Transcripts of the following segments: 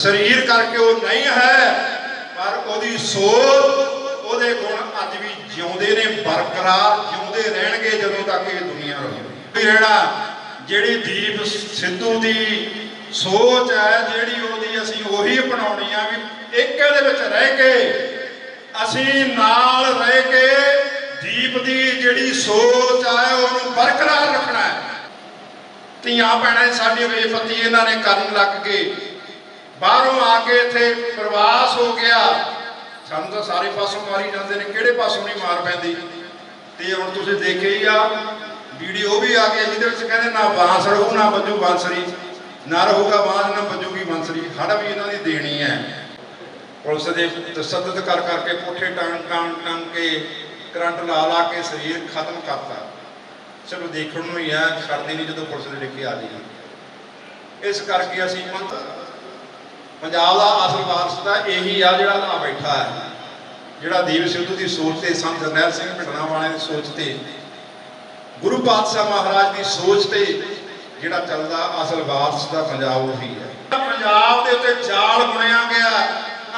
ਸਰੀਰ ਕਰਕੇ ਉਹ ਨਹੀਂ ਹੈ, ਪਰ ਉਹਦੀ ਸੋਚ ਉਹਦੇ ਗੁਣ ਅੱਜ ਵੀ ਜਿਉਂਦੇ ਨੇ, ਬਰਕਰਾਰ ਜਿਉਂਦੇ ਰਹਿਣਗੇ ਜਦੋਂ ਤੱਕ ਇਹ ਦੁਨੀਆ ਰਹੂਗੀ ਰਹਿਣਾ, ਜਿਹੜੀ ਦੀਪ ਸਿੱਧੂ ਦੀ ਸੋਚ ਹੈ, ਜਿਹੜੀ ਉਹਦੀ ਅਸੀਂ ਉਹੀ ਅਪਣਾਉਣੀ ਆ ਵੀ ਇੱਕ ਇਹਦੇ ਵਿੱਚ ਰਹਿ ਕੇ, ਅਸੀਂ ਨਾਲ ਰਹਿ ਕੇ ਦੀਪ ਦੀ ਜਿਹੜੀ ਸੋਚ ਹੈ ਉਹਨੂੰ ਬਰਕਰਾਰ ਰੱਖਣਾ ਹੈ। ਧੀਆਂ ਭੈਣਾਂ, ਸਾਡੀ ਬੇਪਤੀ ਇਹਨਾਂ ਨੇ ਕਰਨ ਲੱਗ ਗਏ। ਬਾਹਰੋਂ ਆ ਕੇ ਇੱਥੇ ਪ੍ਰਵਾਸ ਹੋ ਗਿਆ। ਸਾਨੂੰ ਤਾਂ ਸਾਰੇ ਪਾਸੋਂ ਮਾਰੀ ਜਾਂਦੇ ਨੇ, ਕਿਹੜੇ ਪਾਸੋਂ ਨਹੀਂ ਮਾਰ ਪੈਂਦੀ। ਤੇ ਹੁਣ ਤੁਸੀਂ ਦੇਖਿਆ ਹੀ ਆ, ਵੀਡੀਓ ਵੀ ਆ ਗਈ, ਜਿਹਦੇ ਵਿੱਚ ਕਹਿੰਦੇ ਨਾ ਬਾਂਸ ਰਹੂ, ਨਾ ਵੱਜੂ ਬਾਂਸਰੀ। ਨਾ ਰਹੂਗਾ ਬਾਂਸ, ਨਾ ਵੱਜੂਗੀ ਬਾਂਸਰੀ। ਹੜ ਵੀ ਇਹਨਾਂ ਦੀ ਦੇਣੀ ਹੈ। ਪੁਲਿਸ ਦੇ ਤਸੱਦਦ ਕਰ ਕਰਕੇ ਪੁੱਠੇ ਟਾਂਗ ਟਾਂਗ ਟਾਂਗ ਕੇ ਕਰੰਟ ਲਾ ਲਾ ਕੇ ਸਰੀਰ ਖਤਮ ਕਰਤਾ। ਚਲੋ ਦੇਖਣ ਨੂੰ ਹੀ ਆ ਛੱਡਦੀ ਨਹੀਂ ਜਦੋਂ ਪੁਲਿਸ ਦੇ ਲਿਖੇ ਆ ਜਾਈਏ ਇਸ ਕਰਕੇ ਅਸੀਂ ਪੰਥ ਪੰਜਾਬ ਦਾ ਅਸਲ ਵਾਰਸ ਤਾਂ ਇਹੀ ਆ ਜਿਹੜਾ ਆ ਬੈਠਾ ਹੈ। ਜਿਹੜਾ ਦੀਪ ਸਿੱਧੂ ਦੀ ਸੋਚ ਤੇ ਸੰਤ ਜਰਨੈਲ ਸਿੰਘ ਭਿੰਡਰਾਂ ਵਾਲਿਆਂ ਦੀ ਸੋਚ ਤੇ, ਗੁਰੂ ਪਾਤਸ਼ਾਹ ਮਹਾਰਾਜ ਦੀ ਸੋਚ ਤੇ ਜਿਹੜਾ ਚੱਲਦਾ ਅਸਲ ਵਾਰਸ ਦਾ ਪੰਜਾਬ ਉਹੀ ਹੈ। ਪੰਜਾਬ ਦੇ ਉੱਤੇ ਜਾਲ ਬੁਣਿਆ ਗਿਆ।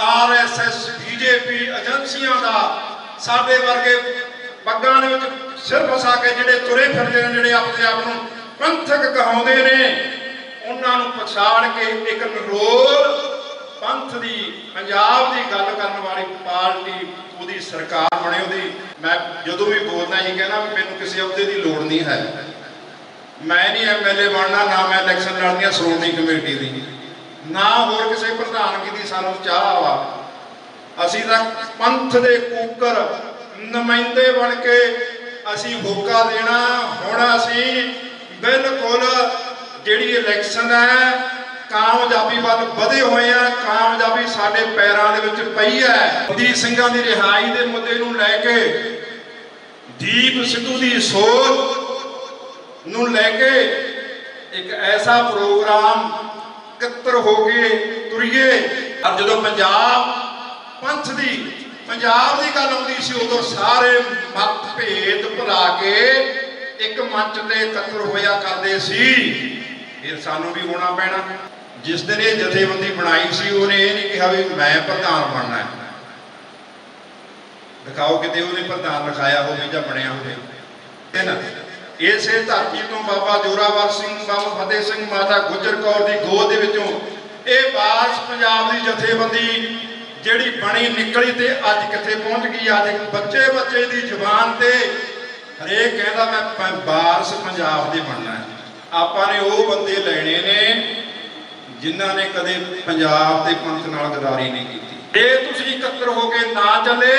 ਆਰਐਸਐਸ ਬੀਜੇਪੀ ਏਜੰਸੀਆਂ ਦਾ ਸਾਡੇ ਵਰਗੇ ਪੱਗਾਂ ਦੇ ਵਿੱਚ ਸਿਰ ਫਸਾ ਕੇ ਜਿਹੜੇ ਤੁਰੇ ਫਿਰਦੇ ਨੇ, ਜਿਹੜੇ ਆਪਣੇ ਆਪ ਨੂੰ ਪੰਥਕ ਕਹਾਉਂਦੇ ਨੇ ਉਹਨਾਂ ਨੂੰ ਪਛਾੜ ਕੇ ਇੱਕ ਨਰੋਲ ਪੰਥ ਦੀ, ਪੰਜਾਬ ਦੀ ਗੱਲ ਕਰਨ ਵਾਲੀ ਪਾਰਟੀ ਉਹਦੀ ਸਰਕਾਰ ਬਣੇ ਉਹਦੀ। ਮੈਂ ਜਦੋਂ ਵੀ ਬੋਲਦਾ ਹੀ ਕਹਿੰਦਾ ਵੀ ਮੈਨੂੰ ਕਿਸੇ ਅਹੁਦੇ ਦੀ ਲੋੜ ਨਹੀਂ ਹੈ। ਮੈਂ ਨਹੀਂ ਐਮਐਲਏ ਬਣਨਾ, ਨਾ ਮੈਂ ਇਲੈਕਸ਼ਨ ਲੜਨੀ ਹੈ ਸ਼੍ਰੋਮਣੀ ਕਮੇਟੀ ਦੀ। ਨਾ ਹੋਰ ਕਿਸੇ ਪ੍ਰਧਾਨਗੀ ਦੀ ਸਾਨੂੰ ਚਾਹ ਵਾ ਅਸੀਂ ਤਾਂ ਪੰਥ ਦੇ ਕੂਕਰ ਨੁਮਾਇੰਦੇ ਬਣ ਕੇ ਅਸੀਂ ਹੋਕਾ ਦੇਣਾ। ਹੁਣ ਅਸੀਂ ਬਿਲਕੁਲ ਜਿਹੜੀ ਇਲੈਕਸ਼ਨ ਹੈ, ਕਾਮਯਾਬੀ ਵੱਲ ਵਧੇ ਹੋਏ ਆ, ਕਾਮਯਾਬੀ ਸਾਡੇ ਪੈਰਾਂ ਦੇ ਵਿੱਚ ਪਈ ਹੈ। ਮੋਦੀ ਸਿੰਘਾਂ ਦੀ ਰਿਹਾਈ ਦੇ ਮੁੱਦੇ ਨੂੰ ਲੈ ਕੇ, ਦੀਪ ਸਿੱਧੂ ਦੀ ਸੋਚ ਨੂੰ ਲੈ ਕੇ ਇੱਕ ਐਸਾ ਪ੍ਰੋਗਰਾਮ ਇਕੱਤਰ ਹੋ ਕੇ ਤੁਰੀਏ। ਔਰ ਜਦੋਂ ਪੰਜਾਬ ਪੰਥ ਦੀ, ਪੰਜਾਬ ਦੀ ਗੱਲ ਆਉਂਦੀ ਸੀ, ਉਦੋਂ ਸਾਰੇ ਮਤ ਭੇਦ ਭੁਲਾ ਕੇ ਇੱਕ ਮੰਚ ਤੇ ਇਕੱਤਰ ਹੋਇਆ ਕਰਦੇ ਸੀ। ਫਿਰ ਸਾਨੂੰ ਵੀ ਹੋਣਾ ਪੈਣਾ। ਜਿਸ ਦਿਨ ਇਹ ਜਥੇਬੰਦੀ ਬਣਾਈ ਸੀ, ਉਹਨੇ ਇਹ ਨਹੀਂ ਕਿਹਾ ਵੀ ਮੈਂ ਪ੍ਰਧਾਨ ਬਣਨਾ ਹੈ। ਦਿਖਾਓ ਕਿਤੇ ਉਹਨੇ ਪ੍ਰਧਾਨ ਲਿਖਾਇਆ ਹੋਵੇ ਜਾਂ ਬਣਿਆ ਹੋਵੇ। ਹੈ ਨਾ, ਇਸੇ ਧਰਤੀ ਤੋਂ ਬਾਬਾ ਜੋਰਾਵਰ ਸਿੰਘ, ਬਾਬਾ ਫਤਿਹ ਸਿੰਘ ਮਾਤਾ ਗੁਜਰ ਕੌਰ ਦੀ ਗੋਦ ਦੇ ਵਿੱਚੋਂ ਇਹ ਵਾਰਸ ਪੰਜਾਬ ਦੀ ਜਥੇਬੰਦੀ ਜਿਹੜੀ ਬਣੀ ਨਿਕਲੀ ਤੇ ਅੱਜ ਕਿੱਥੇ ਪਹੁੰਚ ਗਈ ਅੱਜ ਬੱਚੇ ਬੱਚੇ ਦੀ ਜ਼ੁਬਾਨ ਤੇ ਹਰੇਕ ਕਹਿੰਦਾ ਮੈਂ ਵਾਰਸ ਪੰਜਾਬ ਦੇ ਬਣਨਾ ਹੈ। ਆਪਾਂ ਨੇ ਉਹ ਬੰਦੇ ਲੈਣੇ ਨੇ ਜਿਨ੍ਹਾਂ ਨੇ ਕਦੇ ਪੰਜਾਬ ਦੇ ਪੰਥ ਨਾਲ ਗਦਾਰੀ ਨਹੀਂ ਕੀਤੀ। ਜੇ ਤੁਸੀਂ ਇਕੱਤਰ ਹੋ ਕੇ ਨਾ ਚੱਲੇ,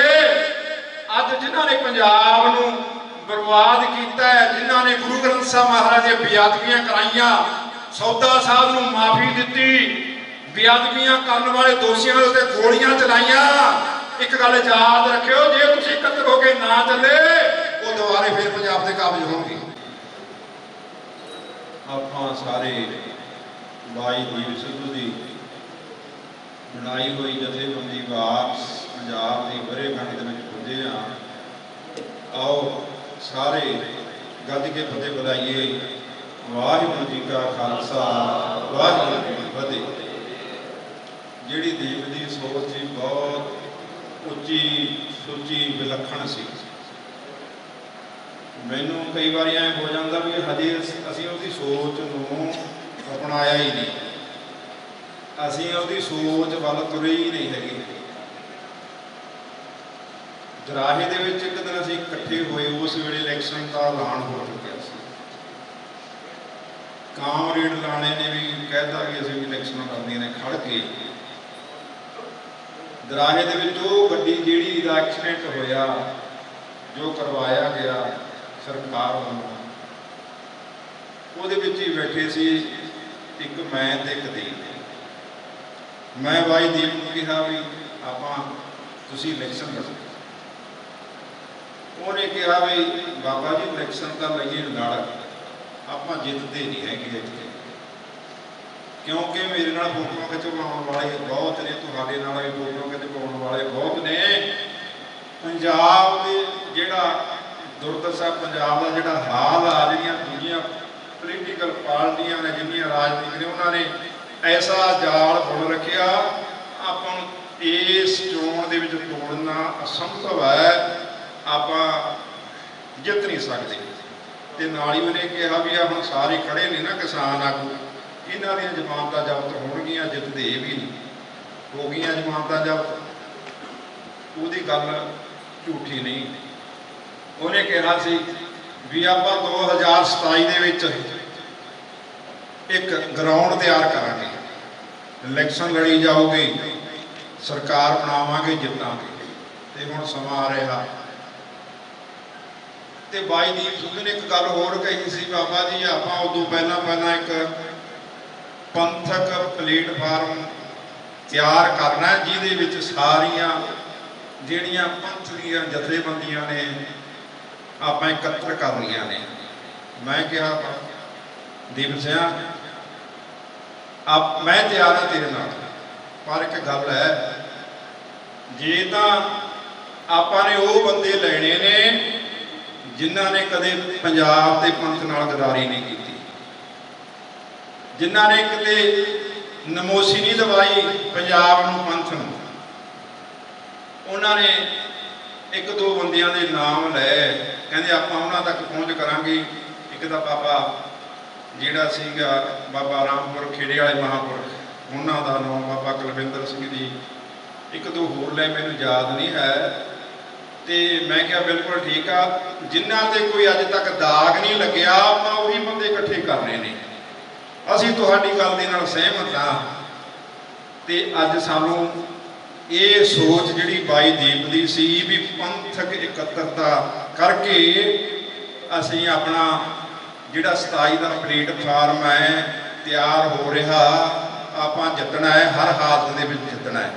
ਅੱਜ ਜਿਨ੍ਹਾਂ ਨੇ ਪੰਜਾਬ ਨੂੰ ਬਰਬਾਦ ਕੀਤਾ ਹੈ, ਜਿਨ੍ਹਾਂ ਨੇ ਗੁਰੂ ਗ੍ਰੰਥ ਸਾਹਿਬ ਮਹਾਰਾਜ ਦੀਆਂ ਬੇਅਦਬੀਆਂ ਕਰਾਈਆਂ, ਸੌਦਾ ਸਾਹਿਬ ਨੂੰ ਮਾਫੀ ਦਿੱਤੀ, ਬੇਅਦਬੀਆਂ ਕਰਨ ਵਾਲੇ ਦੋਸ਼ੀਆਂ ਦੇ ਉੱਤੇ ਗੋਲੀਆਂ ਚਲਾਈਆਂ, ਇੱਕ ਗੱਲ ਯਾਦ ਰੱਖਿਓ, ਜੇ ਤੁਸੀਂ ਇਕੱਤਰ ਹੋ ਕੇ ਨਾ ਚੱਲੇ, ਉਹ ਦੁਬਾਰੇ ਫਿਰ ਪੰਜਾਬ ਦੇ ਕਾਬਜ ਹੋਣਗੇ। ਆਪਾਂ ਸਾਰੇ ਬਾਈ ਦੀਪ ਸਿੱਧੂ ਦੀ ਬਣਾਈ ਹੋਈ ਜਥੇਬੰਦੀ ਵਾਪਸ ਪੰਜਾਬ ਦੀ ਵਰੇਗੰਢ ਦੇ ਵਿੱਚ ਪੁੱਜੇ ਆ ਆਓ ਸਾਰੇ ਗੱਜ ਕੇ ਫਤਿਹ ਬੁਲਾਈਏ। ਵਾਹਿਗੁਰੂ ਜੀ ਕਾ ਖਾਲਸਾ, ਵਾਹਿਗੁਰੂ ਜੀ ਕੀ ਫਤਿਹ। ਜਿਹੜੀ ਦੀਪ ਦੀ ਸੋਚ ਸੀ, ਬਹੁਤ ਉੱਚੀ ਸੁੱਚੀ ਵਿਲੱਖਣ ਸੀ। ਮੈਨੂੰ ਕਈ ਵਾਰੀ ਐ ਹੋ ਜਾਂਦਾ ਵੀ ਹਜੇ ਅਸ- ਅਸੀਂ ਉਹਦੀ ਸੋਚ ਨੂੰ ਅਪਣਾਇਆ ਹੀ ਨਹੀਂ। ਅਸੀਂ ਉਹਦੀ ਸੋਚ ਵੱਲ ਤੁਰੇ ਹੀ ਨਹੀਂ ਹੈਗੇ। ਦਰਾਹੇ ਦੇ ਵਿੱਚ ਇੱਕ ਦਿਨ ਅਸੀਂ ਇਕੱਠੇ ਹੋਏ, ਉਸ ਵੇਲੇ ਇਲੈਕਸ਼ਨ ਦਾ ਐਲਾਨ ਹੋ ਚੁੱਕਿਆ ਸੀ। ਕਾਮਰੇਡ ਲਾਣੇ ਨੇ ਵੀ ਕਹਿਤਾ ਕਿ ਅਸੀਂ ਵੀ ਇਲੈਕਸ਼ਨਾਂ ਕਰਨੀਆਂ ਨੇ, ਖੜ ਕੇ। ਦਰਾਹੇ ਦੇ ਵਿੱਚ ਉਹ ਗੱਡੀ ਜਿਹੜੀ ਦਾ ਐਕਸੀਡੈਂਟ ਹੋਇਆ, ਜੋ ਕਰਵਾਇਆ ਗਿਆ ਸਰਕਾਰ ਵੱਲੋਂ। ਉਹਦੇ ਵਿੱਚ ਹੀ ਬੈਠੇ ਸੀ ਇੱਕ ਮੈਂ ਤੇ ਇੱਕ ਦੀਪ ਮੈਂ ਬਾਈ ਦੀਪ ਨੂੰ ਕਿਹਾ ਵੀ ਆਪਾਂ ਤੁਸੀਂ ਇਲੈਕਸ਼ਨ ਲੜੋ। ਉਹਨੇ ਕਿਹਾ ਵੀ ਬਾਬਾ ਜੀ ਇਲੈਕਸ਼ਨ ਤਾਂ ਲਈਏ ਲੜ ਆਪਾਂ ਜਿੱਤਦੇ ਨਹੀਂ ਹੈਗੇ ਇੱਥੇ। ਕਿਉਂਕਿ ਮੇਰੇ ਨਾਲ ਫੋਟੋਆਂ ਖਿਚਵਾਉਣ ਵਾਲੇ ਬਹੁਤ ਨੇ, ਤੁਹਾਡੇ ਨਾਲ ਵੀ ਫੋਟੋਆਂ ਖਿਚਵਾਉਣ ਵਾਲੇ ਬਹੁਤ ਨੇ। ਪੰਜਾਬ ਦੇ ਜਿਹੜਾ ਦੁਰਦਸ਼ਾ ਪੰਜਾਬ ਦਾ ਜਿਹੜਾ ਹਾਲ ਆ ਜਿਹੜੀਆਂ ਦੂਜੀਆਂ ਪੋਲੀਟੀਕਲ ਪਾਰਟੀਆਂ ਨੇ, ਜਿੰਨੀਆਂ ਰਾਜਨੀਤਿਕ ਨੇ, ਉਹਨਾਂ ਨੇ ਐਸਾ ਜਾਲ ਬੁਣ ਰੱਖਿਆ। ਆਪਾਂ ਨੂੰ ਇਸ ਚੋਣ ਦੇ ਵਿੱਚ ਤੋੜਨਾ ਅਸੰਭਵ ਹੈ। ਆਪਾਂ ਜਿੱਤ ਨਹੀਂ ਸਕਦੇ। ਤੇ ਨਾਲ ਹੀ ਉਹਨੇ ਕਿਹਾ ਵੀ ਆ, ਹੁਣ ਸਾਰੇ ਖੜੇ ਨੇ ਨਾ ਕਿਸਾਨ ਆਗੂ। ਇਹਨਾਂ ਦੀਆਂ ਜ਼ਮਾਨਤਾਂ ਜ਼ਬਤ ਹੋਣਗੀਆਂ, ਜਿੱਤਦੇ ਵੀ ਨਹੀਂ। ਹੋ ਗਈਆਂ ਜ਼ਮਾਨਤਾਂ ਜ਼ਬਤ। ਉਹਦੀ ਗੱਲ ਝੂਠੀ ਨਹੀਂ। ਉਹਨੇ ਕਿਹਾ ਸੀ ਵੀ ਆਪਾਂ 2027 ਦੇ ਵਿੱਚ ਇੱਕ ਗਰਾਊਂਡ ਤਿਆਰ ਕਰਾਂਗੇ। ਇਲੈਕਸ਼ਨ ਲੜੀ ਜਾਊਗੀ, ਸਰਕਾਰ ਬਣਾਵਾਂਗੇ, ਜਿੱਤਾਂਗੇ। ਤੇ ਹੁਣ ਸਮਾਂ ਆ ਰਿਹਾ। ਤੇ ਬਾਈ ਦੀਪ ਸਿੰਘ ਨੇ ਇੱਕ ਗੱਲ ਹੋਰ ਕਹੀ ਸੀ, ਬਾਬਾ ਜੀ, ਆਪਾਂ ਉਦੋਂ ਪਹਿਲਾਂ ਪਹਿਲਾਂ ਇੱਕ ਪੰਥਕ ਪਲੇਟਫਾਰਮ ਤਿਆਰ ਕਰਨਾ ਜਿਹਦੇ ਵਿੱਚ ਸਾਰੀਆਂ ਜਿਹੜੀਆਂ ਪੰਥ ਦੀਆਂ ਜਥੇਬੰਦੀਆਂ ਨੇ ਆਪਾਂ ਇਕੱਤਰ ਕਰਨੀਆਂ ਨੇ। ਮੈਂ ਕਿਹਾ ਦੀਪ ਸਿੰਘ ਆਪ ਮੈਂ ਤਿਆਰ ਹਾਂ ਤੇਰੇ ਨਾਲ। ਪਰ ਇੱਕ ਗੱਲ ਹੈ, ਜੇ ਤਾਂ ਆਪਾਂ ਨੇ ਉਹ ਬੰਦੇ ਲੈਣੇ ਨੇ ਜਿਨ੍ਹਾਂ ਨੇ ਕਦੇ ਪੰਜਾਬ ਤੇ ਪੰਥ ਨਾਲ ਗਦਾਰੀ ਨਹੀਂ ਕੀਤੀ। ਜਿਨ੍ਹਾਂ ਨੇ ਕਦੇ ਨਮੋਸੀ ਨਹੀਂ ਦਵਾਈ ਪੰਜਾਬ ਨੂੰ ਪੰਥ ਨੂੰ। ਉਹਨਾਂ ਨੇ ਇੱਕ ਦੋ ਬੰਦਿਆਂ ਦੇ ਨਾਮ ਲੈ। ਕਹਿੰਦੇ ਆਪਾਂ ਉਹਨਾਂ ਤੱਕ ਪਹੁੰਚ ਕਰਾਂਗੇ। ਇੱਕ ਤਾਂ ਬਾਬਾ ਜਿਹੜਾ ਸੀਗਾ ਬਾਬਾ ਰਾਮਪੁਰ, ਖੇੜੇ ਵਾਲੇ ਮਹਾਂਪੁਰਖ ਉਹਨਾਂ ਦਾ ਨਾਮ ਬਾਬਾ ਕੁਲਵਿੰਦਰ ਸਿੰਘ ਜੀ। ਇੱਕ ਦੋ ਹੋਰ ਲੈ, ਮੈਨੂੰ ਯਾਦ ਨਹੀਂ ਹੈ। ਤੇ ਮੈਂ ਕਿਹਾ ਬਿਲਕੁਲ ਠੀਕ ਆ। ਜਿਨ੍ਹਾਂ ਤੇ ਕੋਈ ਅੱਜ ਤੱਕ ਦਾਗ ਨਹੀਂ ਲੱਗਿਆ, ਆਪਾਂ ਉਹੀ ਬੰਦੇ ਇਕੱਠੇ ਕਰ ਰਹੇ ਨੇ। ਅਸੀਂ ਤੁਹਾਡੀ ਗੱਲ ਦੇ ਨਾਲ ਸਹਿਮਤ ਹਾਂ। ਤੇ ਅੱਜ ਸਾਨੂੰ ਇਹ ਸੋਚ ਜਿਹੜੀ ਬਾਈ ਦੀਪ ਦੀ ਸੀ ਵੀ ਪੰਥਕ ਇਕੱਤਰਤਾ ਕਰਕੇ ਅਸੀਂ ਆਪਣਾ ਜਿਹੜਾ 27 ਦਾ ਪਲੇਟਫਾਰਮ ਹੈ, ਤਿਆਰ ਹੋ ਰਿਹਾ, ਆਪਾਂ ਜਿੱਤਣਾ ਹੈ, ਹਰ ਹਾਲਤ ਦੇ ਵਿੱਚ ਜਿੱਤਣਾ ਹੈ।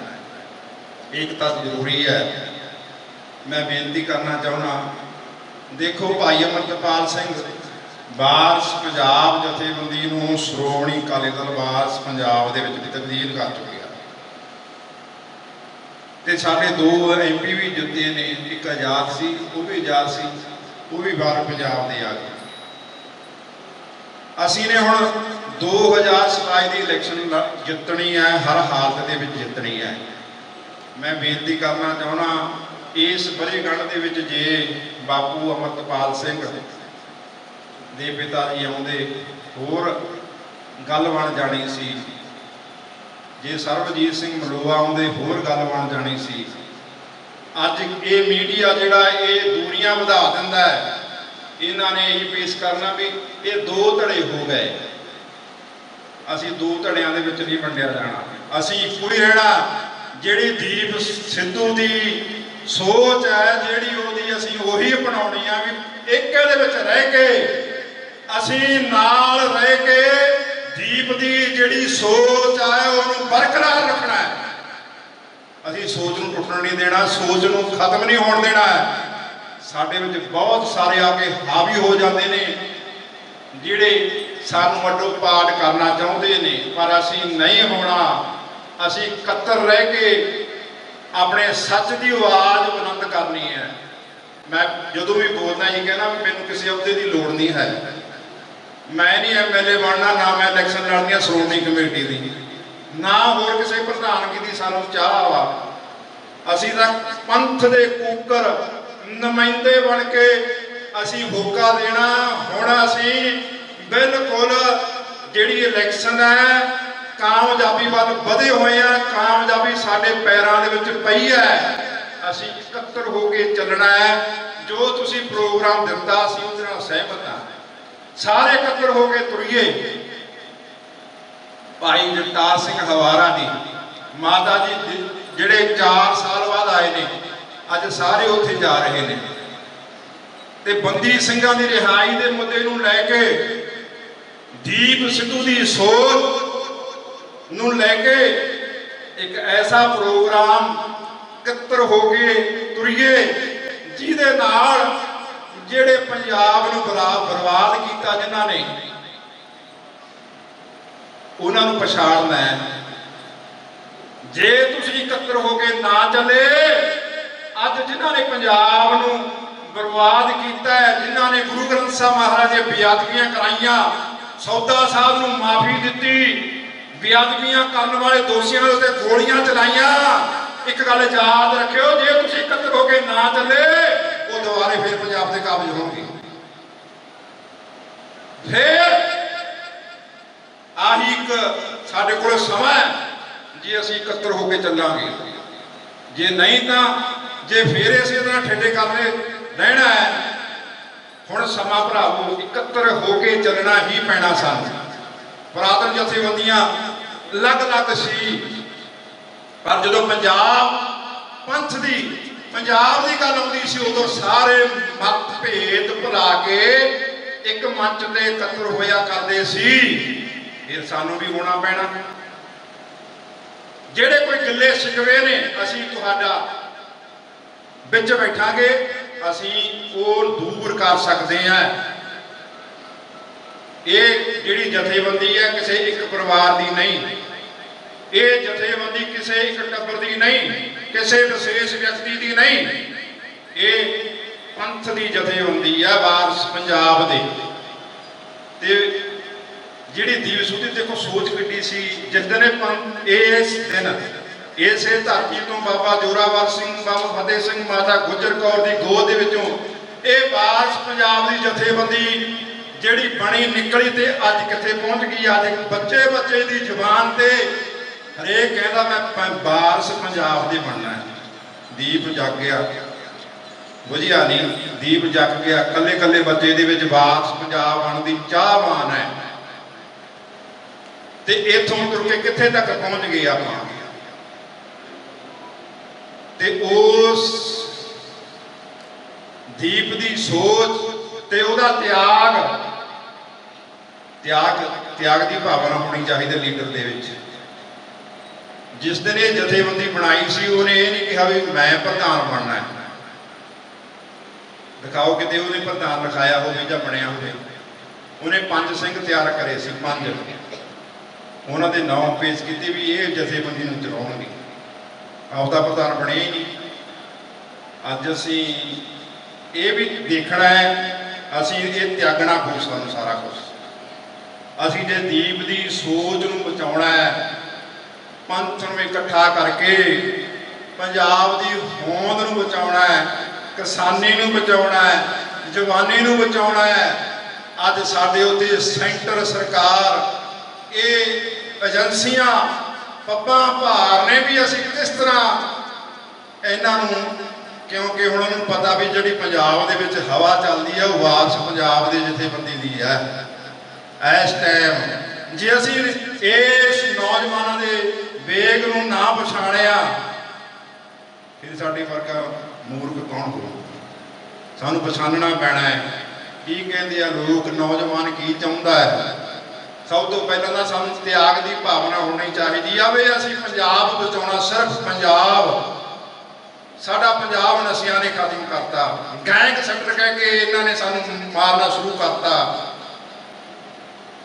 ਏਕਤਾ ਜ਼ਰੂਰੀ ਹੈ। ਮੈਂ ਬੇਨਤੀ ਕਰਨਾ ਚਾਹੁੰਦਾ, ਦੇਖੋ ਭਾਈ ਅਮਰਤਪਾਲ ਸਿੰਘ ਵਾਰਸ ਪੰਜਾਬ ਜਥੇਬੰਦੀ ਨੂੰ ਸ਼੍ਰੋਮਣੀ ਅਕਾਲੀ ਦਲ ਵਾਰਸ ਪੰਜਾਬ ਦੇ ਵਿੱਚ ਵੀ ਤਬਦੀਲ ਕਰ ਚੁੱਕੇ ਤੇ ਸਾਡੇ ਦੋ ਐਮਪੀ ਵੀ ਜਿੱਤੇ ਨੇ, ਇੱਕ ਆਜ਼ਾਦ ਸੀ, ਉਹ ਵੀ ਆਜ਼ਾਦ ਸੀ, ਉਹ ਵੀ ਬਾਹਰ ਪੰਜਾਬ ਦੇ ਆ ਗਏ। ਅਸੀਂ ਨੇ ਹੁਣ 2027 ਦੀ ਇਲੈਕਸ਼ਨ ਲ- ਜਿੱਤਣੀ ਹੈ, ਹਰ ਹਾਲਤ ਦੇ ਵਿੱਚ ਜਿੱਤਣੀ ਹੈ। ਮੈਂ ਬੇਨਤੀ ਕਰਨਾ ਚਾਹੁੰਦਾ, ਇਸ ਬਰੇਗੜ੍ਹ ਦੇ ਵਿੱਚ ਜੇ ਬਾਪੂ ਅਮਰਤਪਾਲ ਸਿੰਘ ਦੇ ਪਿਤਾ ਜੀ ਆਉਂਦੇ, ਹੋਰ ਗੱਲ ਬਣ ਜਾਣੀ ਸੀ। ਜੇ ਸਰਬਜੀਤ ਸਿੰਘ ਮਲੋਆ ਆਉਂਦੇ, ਹੋਰ ਗੱਲ ਬਣ ਜਾਣੀ ਸੀ। ਅੱਜ ਇਹ ਮੀਡੀਆ ਜਿਹੜਾ ਇਹ ਦੂਰੀਆਂ ਵਧਾ ਦਿੰਦਾ ਹੈ, ਇਹਨਾਂ ਨੇ ਇਹ ਪੇਸ਼ ਕਰਨਾ ਵੀ ਇਹ ਦੋ ਧੜੇ ਹੋ ਗਏ। ਅਸੀਂ ਦੋ ਧੜਿਆਂ ਦੇ ਵਿੱਚ ਨਹੀਂ ਵੰਡਿਆ ਜਾਣਾ। ਅਸੀਂ ਇੱਕੋ ਹੀ ਰਹਿਣਾ, ਜਿਹੜੀ ਦੀਪ ਸਿੱਧੂ ਦੀ ਸੋਚ ਹੈ, ਜਿਹੜੀ ਉਹਦੀ ਅਸੀਂ ਉਹੀ ਅਪਣਾਉਣੀ ਆ ਵੀ ਇੱਕ ਇਹਦੇ ਵਿੱਚ ਰਹਿ ਕੇ, ਅਸੀਂ ਨਾਲ ਰਹਿ ਕੇ ਜਿਹੜੀ ਸੋਚ ਆ, ਉਹਨੂੰ ਬਰਕਰਾਰ ਰੱਖਣਾ ਹੈ। ਅਸੀਂ ਸੋਚ ਨੂੰ ਟੁੱਟਣ ਨਹੀਂ ਦੇਣਾ, ਸੋਚ ਨੂੰ ਖਤਮ ਨਹੀਂ ਹੋਣ ਦੇਣਾ ਸਾਡੇ ਵਿੱਚ ਬਹੁਤ ਸਾਰੇ ਆ ਕੇ ਹਾਵੀ ਹੋ ਜਾਂਦੇ ਨੇ, ਜਿਹੜੇ ਸਾਨੂੰ ਅੱਡੋ ਪਾੜ ਕਰਨਾ ਚਾਹੁੰਦੇ ਨੇ, ਪਰ ਅਸੀਂ ਨਹੀਂ ਹੋਣਾ। ਅਸੀਂ ਇਕੱਤਰ ਰਹਿ ਕੇ ਆਪਣੇ ਸੱਚ ਦੀ ਆਵਾਜ਼ ਬੁਲੰਦ ਕਰਨੀ ਹੈ। ਮੈਂ ਜਦੋਂ ਵੀ ਬੋਲਦਾ ਇਹ ਕਹਿਣਾ ਵੀ ਮੈਨੂੰ ਕਿਸੇ ਅਹੁਦੇ ਦੀ ਲੋੜ ਨਹੀਂ ਹੈ। ਮੈਂ ਨਹੀਂ ਐਮਐਲਏ ਬਣਨਾ, ਨਾ ਮੈਂ ਇਲੈਕਸ਼ਨ ਲੜਨੀ ਆ ਸ਼੍ਰੋਮਣੀ ਕਮੇਟੀ ਦੀ। ਨਾ ਹੋਰ ਕਿਸੇ ਪ੍ਰਧਾਨਗੀ ਦੀ ਸਾਨੂੰ ਚਾਹ ਵਾ। ਅਸੀਂ ਤਾਂ ਪੰਥ ਦੇ ਕੂਕਰ, ਨੁਮਾਇੰਦੇ ਬਣ ਕੇ ਅਸੀਂ ਹੋਕਾ ਦੇਣਾ। ਹੁਣ ਅਸੀਂ ਬਿਲਕੁਲ ਜਿਹੜੀ ਇਲੈਕਸ਼ਨ ਹੈ, ਕਾਮਯਾਬੀ ਵੱਲ ਵਧੇ ਹੋਏ ਆ ਕਾਮਯਾਬੀ ਸਾਡੇ ਪੈਰਾਂ ਦੇ ਵਿੱਚ ਪਈ ਹੈ। ਅਸੀਂ ਇਕੱਤਰ ਹੋ ਕੇ ਚੱਲਣਾ ਹੈ। ਜੋ ਤੁਸੀਂ ਪ੍ਰੋਗਰਾਮ ਦਿੱਤਾ, ਅਸੀਂ ਉਹਦੇ ਨਾਲ ਸਹਿਮਤ ਹਾਂ। ਸਾਰੇ ਇਕੱਤਰ ਹੋ ਕੇ ਤੁਰੀਏ। ਭਾਈ ਜਗਤਾਰ ਸਿੰਘ ਹਵਾਰਾ ਦੀ ਮਾਤਾ ਜੀ ਜਿਹੜੇ 4 ਸਾਲ ਬਾਅਦ ਆਏ ਨੇ, ਅੱਜ ਸਾਰੇ ਉੱਥੇ ਜਾ ਰਹੇ ਨੇ। ਤੇ ਬੰਦੀ ਸਿੰਘਾਂ ਦੀ ਰਿਹਾਈ ਦੇ ਮੁੱਦੇ ਨੂੰ ਲੈ ਕੇ ਦੀਪ ਸਿੱਧੂ ਦੀ ਸੋਚ ਨੂੰ ਲੈ ਕੇ ਇੱਕ ਐਸਾ ਪ੍ਰੋਗਰਾਮ ਇਕੱਤਰ ਹੋ ਕੇ ਤੁਰੀਏ, ਜਿਹਦੇ ਨਾਲ ਜਿਹੜੇ ਪੰਜਾਬ ਨੂੰ ਬਰਾ- ਬਰਬਾਦ ਕੀਤਾ ਜਿਨ੍ਹਾਂ ਨੇ, ਉਹਨਾਂ ਨੂੰ ਪਛਾੜਨਾ ਹੈ ਜੇ ਤੁਸੀਂ ਇਕੱਤਰ ਹੋ ਕੇ ਨਾ ਚੱਲੇ, ਅੱਜ ਜਿਨ੍ਹਾਂ ਨੇ ਪੰਜਾਬ ਨੂੰ ਬਰਬਾਦ ਕੀਤਾ ਹੈ, ਜਿਨ੍ਹਾਂ ਨੇ ਗੁਰੂ ਗ੍ਰੰਥ ਸਾਹਿਬ ਮਹਾਰਾਜ ਦੀਆਂ ਬੇਅਦਬੀਆਂ ਕਰਾਈਆਂ, ਸੌਦਾ ਸਾਹਿਬ ਨੂੰ ਮਾਫੀ ਦਿੱਤੀ, ਬੇਅਦਬੀਆਂ ਕਰਨ ਵਾਲੇ ਦੋਸ਼ੀਆਂ ਦੇ ਉੱਤੇ ਗੋਲੀਆਂ ਚਲਾਈਆਂ, ਇੱਕ ਗੱਲ ਯਾਦ ਰੱਖਿਓ, ਜੇ ਤੁਸੀਂ ਇਕੱਤਰ ਹੋ ਕੇ ਨਾ ਚੱਲੇ ਦੁਬਾਰੇ ਫਿਰ ਪੰਜਾਬ ਤੇ ਕਾਬਜ ਹੋਣਗੇ। ਫਿਰ ਆਹੀ ਇੱਕ ਸਾਡੇ ਕੋਲ ਸਮਾਂ ਜੇ ਅਸੀਂ ਇਕੱਤਰ ਹੋ ਕੇ ਚੱਲਾਂਗੇ। ਜੇ ਨਹੀਂ ਤਾਂ ਜੇ ਫੇਰ ਇਸੇ ਤਰ੍ਹਾਂ ਠੇਡੇ ਕਰਨੇ ਰਹਿਣਾ ਹੈ, ਹੁਣ ਸਮਾਂ ਭਰਾਵੋ, ਇਕੱਤਰ ਹੋ ਕੇ ਚੱਲਣਾ ਹੀ ਪੈਣਾ ਸਾਨੂੰ। ਪੁਰਾਤਨ ਜਥੇਬੰਦੀਆਂ ਅਲੱਗ-ਅਲੱਗ ਸੀ, ਪਰ ਜਦੋਂ ਪੰਜਾਬ ਪੰਥ ਦੀ ਪੰਜਾਬ ਦੀ ਗੱਲ ਆਉਂਦੀ ਸੀ ਉਦੋਂ ਸਾਰੇ ਮਤ ਭੇਦ ਭੁਲਾ ਕੇ ਇੱਕ ਮੰਚ ਤੇ ਇਕੱਤਰ ਹੋਇਆ ਕਰਦੇ ਸੀ। ਫਿਰ ਸਾਨੂੰ ਵੀ ਹੋਣਾ ਪੈਣਾ। ਜਿਹੜੇ ਕੋਈ ਗੱਲੇ ਸਿਕਵੇ ਨੇ, ਅਸੀਂ ਤੁਹਾਡਾ ਵਿੱਚ ਬੈਠਾਂਗੇ। ਅਸੀਂ ਉਹ ਦੂਰ ਕਰ ਸਕਦੇ ਹਾਂ। ਇਹ ਜਿਹੜੀ ਜਥੇਬੰਦੀ ਹੈ, ਕਿਸੇ ਇੱਕ ਪਰਿਵਾਰ ਦੀ ਨਹੀਂ। ਇਹ ਜਥੇਬੰਦੀ ਕਿਸੇ ਇੱਕ ਟੱਬਰ ਦੀ ਨਹੀਂ। ਕਿਸੇ ਵਿਸ਼ੇਸ਼ ਵਿਅਕਤੀ ਦੀ ਨਹੀਂ। ਇਹ ਪੰਥ ਦੀ ਜਥੇਬੰਦੀ ਹੈ ਵਾਰਸ ਪੰਜਾਬ ਦੇ। ਤੇ ਜਿਹੜੀ ਦੀਵਸੂਦੀ ਦੇਖੋ ਸੋਚ ਕਿੱਡੀ ਸੀ, ਜਿਸ ਦਿਨ ਇਹ ਇਸ ਦਿਨ, ਇਸੇ ਧਰਤੀ ਤੋਂ ਬਾਬਾ ਜੋਰਾਵਰ ਸਿੰਘ, ਬਾਬਾ ਫਤਿਹ ਸਿੰਘ ਮਾਤਾ ਗੁਜਰ ਕੌਰ ਦੀ ਗੋਦ ਦੇ ਵਿੱਚੋਂ ਇਹ ਵਾਰਸ ਪੰਜਾਬ ਦੀ ਜਥੇਬੰਦੀ ਜਿਹੜੀ ਬਣੀ, ਨਿਕਲੀ ਤੇ ਅੱਜ ਕਿੱਥੇ ਪਹੁੰਚ ਗਈ ਅੱਜ ਬੱਚੇ ਬੱਚੇ ਦੀ ਜ਼ੁਬਾਨ ਤੇ ਹਰੇਕ ਕਹਿੰਦਾ ਮੈਂ ਪ- ਵਾਰਸ ਪੰਜਾਬ ਦੇ ਬਣਨਾ ਹੈ। ਦੀਪ ਜਗ ਗਿਆ। ਬੁਝਿਆ ਨਹੀਂ। ਦੀਪ ਜਗ ਗਿਆ। ਕੱਲੇ ਕੱਲੇ ਬੱਚੇ ਦੇ ਵਿੱਚ ਵਾਰਸ ਪੰਜਾਬ ਬਣਨ ਦੀ ਚਾਹਵਾਨ ਹੈ। ਤੇ ਇੱਥੋਂ ਤੁਰ ਕੇ ਕਿੱਥੇ ਤੱਕ ਪਹੁੰਚ ਗਏ ਆਪਾਂ? ਤੇ ਉਸ ਦੀਪ ਦੀ ਸੋਚ ਤੇ ਉਹਦਾ ਤਿਆਗ ਤਿਆਗ ਤਿਆਗ ਦੀ ਭਾਵਨਾ ਹੋਣੀ ਚਾਹੀਦੀ ਲੀਡਰ ਦੇ ਵਿੱਚ। ਜਿਸ ਦਿਨ ਇਹ ਜਥੇਬੰਦੀ ਬਣਾਈ ਸੀ, ਉਹਨੇ ਇਹ ਨਹੀਂ ਕਿਹਾ ਵੀ ਮੈਂ ਪ੍ਰਧਾਨ ਬਣਨਾ ਹੈ। ਦਿਖਾਓ ਕਿਤੇ ਉਹਨੇ ਪ੍ਰਧਾਨ ਲਿਖਾਇਆ ਹੋਵੇ ਜਾਂ ਬਣਿਆ ਹੋਵੇ। ਉਹਨੇ ਪੰਜ ਸਿੰਘ ਤਿਆਰ ਕਰੇ ਸੀ, ਪੰਜ। ਉਹਨਾਂ ਦੇ ਨਾਮ ਪੇਸ਼ ਕੀਤੇ ਵੀ ਇਹ ਜਥੇਬੰਦੀ ਨੂੰ ਚਲਾਉਣਗੇ ਆਪਦਾ ਪ੍ਰਧਾਨ ਬਣਿਆ ਹੀ ਨਹੀਂ। ਅੱਜ ਅਸੀਂ ਇਹ ਵੀ ਦੇਖਣਾ ਹੈ, ਅਸੀਂ ਇਹ ਤਿਆਗਣਾ ਪਊ ਸਾਨੂੰ ਸਾਰਾ ਕੁਝ ਅਸੀਂ ਜੇ ਦੀਪ ਦੀ ਸੋਚ ਨੂੰ ਬਚਾਉਣਾ ਹੈ ਪੰਥ ਨੂੰ ਇਕੱਠਾ ਕਰਕੇ ਪੰਜਾਬ ਦੀ ਹੋਂਦ ਨੂੰ ਬਚਾਉਣਾ ਹੈ, ਕਿਸਾਨੀ ਨੂੰ ਬਚਾਉਣਾ ਹੈ, ਜਵਾਨੀ ਨੂੰ ਬਚਾਉਣਾ ਹੈ, ਅੱਜ ਸਾਡੇ ਉੱਤੇ ਸੈਂਟਰ ਸਰਕਾਰ, ਇਹ ਏਜੰਸੀਆਂ ਪੱਬਾਂ ਭਾਰ ਨੇ ਵੀ ਅਸੀਂ ਕਿਸ ਤਰ੍ਹਾਂ ਇਹਨਾਂ ਨੂੰ, ਕਿਉਂਕਿ ਹੁਣ ਉਹਨੂੰ ਪਤਾ ਵੀ ਜਿਹੜੀ ਪੰਜਾਬ ਦੇ ਵਿੱਚ ਹਵਾ ਚੱਲਦੀ ਹੈ ਉਹ ਵਾਰਸ ਪੰਜਾਬ ਦੇ ਜਥੇਬੰਦੀ ਦੀ ਹੈ ਇਸ ਟਾਈਮ ਜੇ ਅਸੀਂ ਇਸ ਨੌਜਵਾਨਾਂ ਦੇ ਵੇਗ ਨੂੰ ਨਾ ਪਛਾਣਿਆ, ਫਿਰ ਸਾਡੇ ਵਰਗਾ ਮੂਰਖ ਕੌਣ ਹੋਊ? ਸਾਨੂੰ ਪਛਾਣਨਾ ਪੈਣਾ ਹੈ। ਕੀ ਕਹਿੰਦੇ ਆ ਲੋਕ, ਨੌਜਵਾਨ ਕੀ ਚਾਹੁੰਦਾ ਹੈ? ਸਭ ਤੋਂ ਪਹਿਲਾਂ ਤਾਂ ਸਾਨੂੰ ਤਿਆਗ ਦੀ ਭਾਵਨਾ ਹੋਣੀ ਚਾਹੀਦੀ ਆ ਵੀ ਅਸੀਂ ਪੰਜਾਬ ਬਚਾਉਣਾ, ਸਿਰਫ ਪੰਜਾਬ। ਸਾਡਾ ਪੰਜਾਬ ਨਸ਼ਿਆਂ ਨੇ ਖਤਮ ਕਰਤਾ। ਗੈਂਗ ਸੈਕਟਰ ਕਹਿ ਕੇ ਇਹਨਾਂ ਨੇ ਸਾਨੂੰ ਮਾਰਨਾ ਸ਼ੁਰੂ ਕਰਤਾ।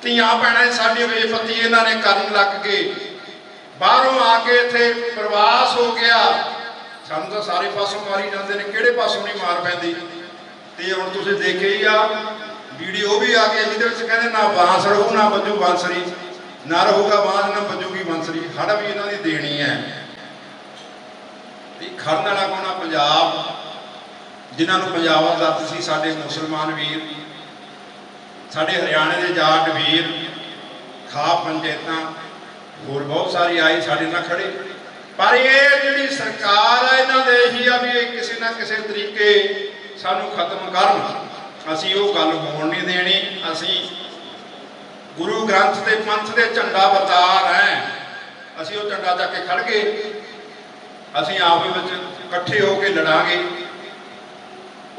ਧੀਆਂ ਭੈਣਾਂ ਸਾਡੀ ਬੇਪਤੀ ਇਹਨਾਂ ਨੇ ਕਰਨ ਲੱਗ ਗਏ। ਬਾਹਰੋਂ ਆ ਕੇ ਇੱਥੇ ਪ੍ਰਵਾਸ ਹੋ ਗਿਆ। ਸਾਨੂੰ ਤਾਂ ਸਾਰੇ ਪਾਸੋਂ ਮਾਰੀ ਜਾਂਦੇ ਨੇ, ਕਿਹੜੇ ਪਾਸੋਂ ਨਹੀਂ ਮਾਰ ਪੈਂਦੀ। ਤੇ ਹੁਣ ਤੁਸੀਂ ਦੇਖਿਆ ਹੀ ਆ, ਵੀਡੀਓ ਵੀ ਆ ਗਈ, ਜਿਹਦੇ ਵਿੱਚ ਕਹਿੰਦੇ ਨਾ ਬਾਂਸ ਰਹੂ, ਨਾ ਵੱਜੂ ਬਾਂਸਰੀ। ਨਾ ਰਹੂਗਾ ਬਾਂਸ, ਨਾ ਵੱਜੂਗੀ ਬਾਂਸਰੀ। ਹੜ ਵੀ ਇਹਨਾਂ ਦੀ ਦੇਣੀ ਹੈ। ਤੇ ਖੜਨ ਵਾਲਾ ਕੋਣਾ ਪੰਜਾਬ। ਜਿਨ੍ਹਾਂ ਨੂੰ ਪੰਜਾਬ ਦਾ ਆਜ਼ਾਦ ਸੀ, ਸਾਡੇ ਮੁਸਲਮਾਨ ਵੀਰ, ਸਾਡੇ ਹਰਿਆਣੇ ਦੇ ਜਾਟ ਵੀਰ ਖਾ ਪੰਚਾਇਤਾਂ। ਹੋਰ ਬਹੁਤ ਸਾਰੇ ਆਏ ਸਾਡੇ ਨਾਲ ਖੜੇ। ਪਰ ਇਹ ਜਿਹੜੀ ਸਰਕਾਰ ਆ, ਇਹਨਾਂ ਦੇ ਇਹੀ ਆ ਵੀ ਇਹ ਕਿਸੇ ਨਾ ਕਿਸੇ ਤਰੀਕੇ ਸਾਨੂੰ ਖਤਮ ਕਰਨ। ਅਸੀਂ ਉਹ ਗੱਲ ਹੋਣ ਨਹੀਂ ਦੇਣੀ। ਅਸੀਂ ਗੁਰੂ ਗ੍ਰੰਥ ਤੇ ਪੰਥ ਦੇ ਝੰਡਾ ਵਰਤਾਰ ਹੈ। ਅਸੀਂ ਉਹ ਝੰਡਾ ਚੱਕ ਕੇ ਖੜ ਗਏ। ਅਸੀਂ ਆਪਸ ਵਿੱਚ ਇਕੱਠੇ ਹੋ ਕੇ ਲੜਾਂਗੇ।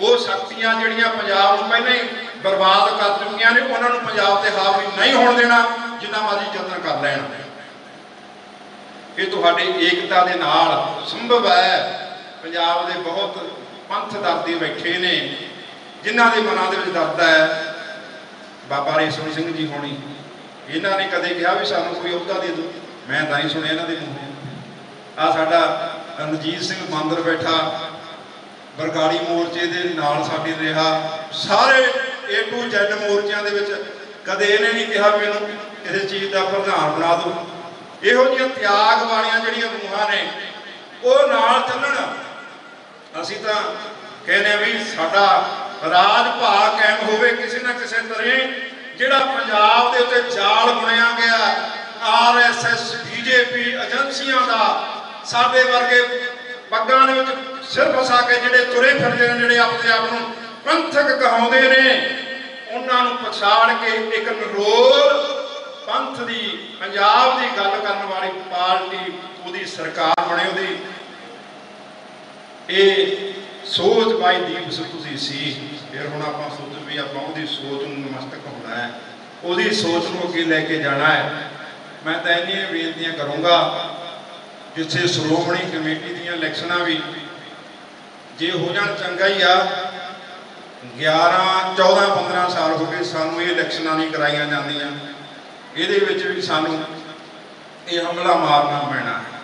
ਉਹ ਸ਼ਕਤੀਆਂ ਜਿਹੜੀਆਂ ਪੰਜਾਬ ਨੂੰ ਪਹਿਲਾਂ ਹੀ ਬਰਬਾਦ ਕਰ ਚੁੱਕੀਆਂ ਨੇ, ਉਹਨਾਂ ਨੂੰ ਪੰਜਾਬ ਤੇ ਹਾਵੀ ਨਹੀਂ ਹੋਣ ਦੇਣਾ, ਜਿੰਨਾ ਮਰਜ਼ੀ ਯਤਨ ਕਰ ਲੈਣ। ਇਹ ਤੁਹਾਡੀ ਏਕਤਾ ਦੇ ਨਾਲ ਸੰਭਵ ਹੈ। ਪੰਜਾਬ ਦੇ ਬਹੁਤ ਪੰਥ ਦਰਦੀ ਬੈਠੇ ਨੇ, ਜਿਨ੍ਹਾਂ ਦੇ ਮਨਾਂ ਦੇ ਵਿੱਚ ਦਰਦ ਹੈ। ਬਾਬਾ ਰੇਸ਼ਮ ਸਿੰਘ ਜੀ ਹੋਣੀ, ਇਹਨਾਂ ਨੇ ਕਦੇ ਕਿਹਾ ਵੀ ਸਾਨੂੰ ਕੋਈ ਅਹੁਦਾ ਦੇ ਦਿਓ? ਮੈਂ ਤਾਂ ਹੀ ਸੁਣਿਆ ਇਹਨਾਂ ਦੇ ਮੂੰਹੋਂ ਆ ਸਾਡਾ ਰਣਜੀਤ ਸਿੰਘ ਬਾਂਦਰ ਬੈਠਾ, ਬਰਗਾੜੀ ਮੋਰਚੇ ਦੇ ਨਾਲ ਸਾਡੇ ਰਿਹਾ। ਸਾਰੇ A to Z ਮੋਰਚਿਆਂ ਦੇ ਵਿੱਚ ਕਦੇ ਇਹਨੇ ਨਹੀਂ ਕਿਹਾ ਵੀ ਇਹਨੂੰ ਕਿਸੇ ਚੀਜ਼ ਦਾ ਪ੍ਰਧਾਨ ਬਣਾ ਦਿਓ। ਇਹੋ ਜਿਹੀਆਂ ਤਿਆਗ ਵਾਲੀਆਂ ਜਿਹੜੀਆਂ ਰੂਹਾਂ ਨੇ, ਉਹ ਨਾਲ ਚੱਲਣ। ਅਸੀਂ ਤਾਂ ਕਹਿੰਦੇ ਆ ਵੀ ਸਾਡਾ ਰਾਜ ਭਾਗ ਕਾਇਮ ਹੋਵੇ ਕਿਸੇ ਨਾ ਕਿਸੇ ਤਰ੍ਹਾਂ, ਜਿਹੜਾ ਪੰਜਾਬ ਦੇ ਉੱਤੇ ਜਾਲ ਬੁਣਿਆ ਗਿਆ ਆਰਐਸਐਸ ਬੀਜੇਪੀ ਏਜੰਸੀਆਂ ਦਾ, ਸਾਡੇ ਵਰਗੇ ਪੱਗਾਂ ਦੇ ਵਿੱਚ ਸਿਰ ਫਸਾ ਕੇ ਜਿਹੜੇ ਤੁਰੇ ਫਿਰਦੇ ਨੇ, ਜਿਹੜੇ ਆਪਣੇ ਆਪ ਨੂੰ ਪੰਥਕ ਕਹਾਉਂਦੇ ਨੇ, ਉਹਨਾਂ ਨੂੰ ਪਛਾੜ ਕੇ ਇੱਕ ਨਰੋਲ ਪੰਥ ਦੀ, ਪੰਜਾਬ ਦੀ ਗੱਲ ਕਰਨ ਵਾਲੀ ਪਾਰਟੀ ਉਹਦੀ ਸਰਕਾਰ ਬਣੇ ਉਹਦੀ। ਇਹ ਸੋਚ ਬਾਈ ਦੀਪ ਸਿੱਧੂ ਦੀ ਸੀ, ਫਿਰ ਹੁਣ ਆਪਾਂ ਸੋਚ ਵੀ ਆਪਾਂ ਉਹਦੀ ਸੋਚ ਨੂੰ ਨਮਸਤਕ ਹੋਣਾ ਹੈ। ਉਹਦੀ ਸੋਚ ਨੂੰ ਅੱਗੇ ਲੈ ਕੇ ਜਾਣਾ ਹੈ। ਮੈਂ ਤਾਂ ਇੰਨੀਆਂ ਬੇਨਤੀਆਂ ਕਰੂੰਗਾ, ਜਿੱਥੇ ਸ਼੍ਰੋਮਣੀ ਕਮੇਟੀ ਦੀਆਂ ਇਲੈਕਸ਼ਨਾਂ ਵੀ, ਜੇ ਹੋ ਜਾਣ ਚੰਗਾ ਹੀ ਆ 11 14 15 ਸਾਲ ਹੋ ਗਏ ਸਾਨੂੰ ਇਹ ਇਲੈਕਸ਼ਨਾਂ ਨਹੀਂ ਕਰਾਈਆਂ ਜਾਂਦੀਆਂ। ਇਹਦੇ ਵਿੱਚ ਵੀ ਸਾਨੂੰ ਇਹ ਹਮਲਾ ਮਾਰਨਾ ਪੈਣਾ। ਹੈ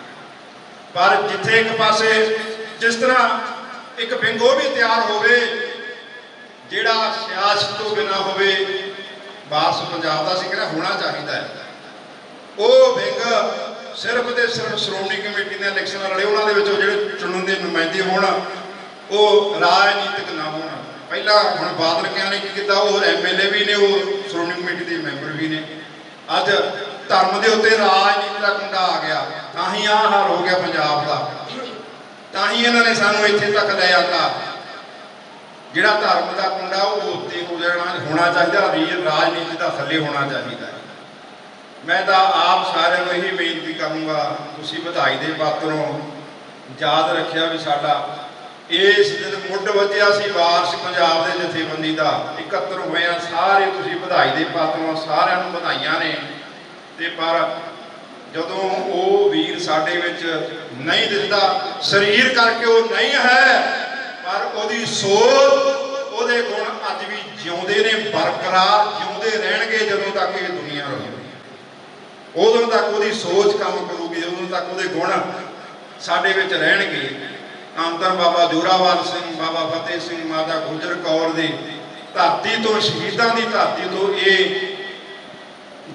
ਪਰ ਜਿੱਥੇ ਇੱਕ ਪਾਸੇ ਜਿਸ ਤਰ੍ਹਾਂ ਇੱਕ ਵਿੰਗ ਉਹ ਵੀ ਤਿਆਰ ਹੋਵੇ, ਜਿਹੜਾ ਸਿਆਸਤ ਤੋਂ ਬਿਨਾ ਹੋਵੇ ਵਾਰਸ ਪੰਜਾਬ ਦਾ ਸੀ ਹੋਣਾ ਚਾਹੀਦਾ ਹੈ। ਉਹ ਵਿੰਗ ਸਿਰਫ ਤੇ ਸਿਰਫ ਸ਼੍ਰੋਮਣੀ ਕਮੇਟੀ ਦੇ ਇਲੈਕਸ਼ਨ ਲੜੇ, ਉਹਨਾਂ ਦੇ ਵਿੱਚੋਂ ਜਿਹੜੇ ਚੁਣਨ ਦੇ ਨੁਮਾਇੰਦੇ ਹੋਣ, ਉਹ ਰਾਜਨੀਤਿਕ ਨਾ ਹੋਣ। ਪਹਿਲਾਂ ਹੁਣ ਬਾਦਲ ਕਿਹਾ ਨੇ ਕੀ ਕੀਤਾ? ਉਹ ਐਮਐਲਏ ਵੀ ਨੇ, ਉਹ ਸ਼੍ਰੋਮਣੀ ਕਮੇਟੀ ਦੇ ਮੈਂਬਰ ਵੀ ਨੇ। ਅੱਜ ਧਰਮ ਦੇ ਉੱਤੇ ਰਾਜਨੀਤੀ ਦਾ ਕੁੰਡਾ ਆ ਗਿਆ। ਤਾਂ ਹੀ ਆਹ ਹਾਲ ਹੋ ਗਿਆ ਪੰਜਾਬ ਦਾ। ਤਾਂ ਹੀ ਇਹਨਾਂ ਨੇ ਸਾਨੂੰ ਇੱਥੇ ਤੱਕ ਲੈ ਆਂਦਾ। ਜਿਹੜਾ ਧਰਮ ਦਾ ਕੁੰਡਾ, ਉਹ ਉੱਤੇ ਹੋ ਜਾਣਾ ਹੋਣਾ ਚਾਹੀਦਾ ਰਾਜਨੀਤੀ ਦਾ ਥੱਲੇ ਹੋਣਾ ਚਾਹੀਦਾ ਮੈਂ ਤਾਂ ਆਪ ਸਾਰਿਆਂ ਨੂੰ ਇਹੀ ਬੇਨਤੀ ਕਰੂੰਗਾ, ਤੁਸੀਂ ਵਧਾਈ ਦੇ ਪਾਤਰੋਂ ਯਾਦ ਰੱਖਿਆ ਵੀ ਸਾਡਾ ਇਸ ਦਿਨ ਮੁੱਢ ਵੱਜਿਆ ਸੀ ਵਾਰਸ ਪੰਜਾਬ ਦੇ ਜਥੇਬੰਦੀ ਦਾ। 71 ਹੋਇਆ ਸਾਰੇ ਤੁਸੀਂ ਵਧਾਈ ਦੇ ਪਾਤਰੋਂ, ਸਾਰਿਆਂ ਨੂੰ ਵਧਾਈਆਂ ਨੇ। ਤੇ ਪਰ ਜਦੋਂ ਉਹ ਵੀਰ ਸਾਡੇ ਵਿੱਚ ਨਹੀਂ ਦਿੰਦਾ, ਸਰੀਰ ਕਰਕੇ ਉਹ ਨਹੀਂ ਹੈ, ਪਰ ਉਹਦੀ ਸੋਚ ਉਹਦੇ ਗੁਣ ਅੱਜ ਵੀ ਜਿਉਂਦੇ ਨੇ, ਬਰਕਰਾਰ ਜਿਉਂਦੇ ਰਹਿਣਗੇ ਜਦੋਂ ਤੱਕ ਇਹ ਦੁਨੀਆ ਰਹੇਗੀ ਉਦੋਂ ਤੱਕ ਉਹਦੀ ਸੋਚ ਕੰਮ ਕਰੂਗੀ, ਉਦੋਂ ਤੱਕ ਉਹਦੇ ਗੁਣ ਸਾਡੇ ਵਿੱਚ ਰਹਿਣਗੇ। ਆਮਦਰ ਬਾਬਾ ਜ਼ੋਰਾਵਾਲ ਸਿੰਘ, ਬਾਬਾ ਫਤਿਹ ਸਿੰਘ, ਮਾਤਾ ਗੁਜਰ ਕੌਰ ਦੀ ਧਰਤੀ ਤੋਂ, ਸ਼ਹੀਦਾਂ ਦੀ ਧਰਤੀ ਤੋਂ ਇਹ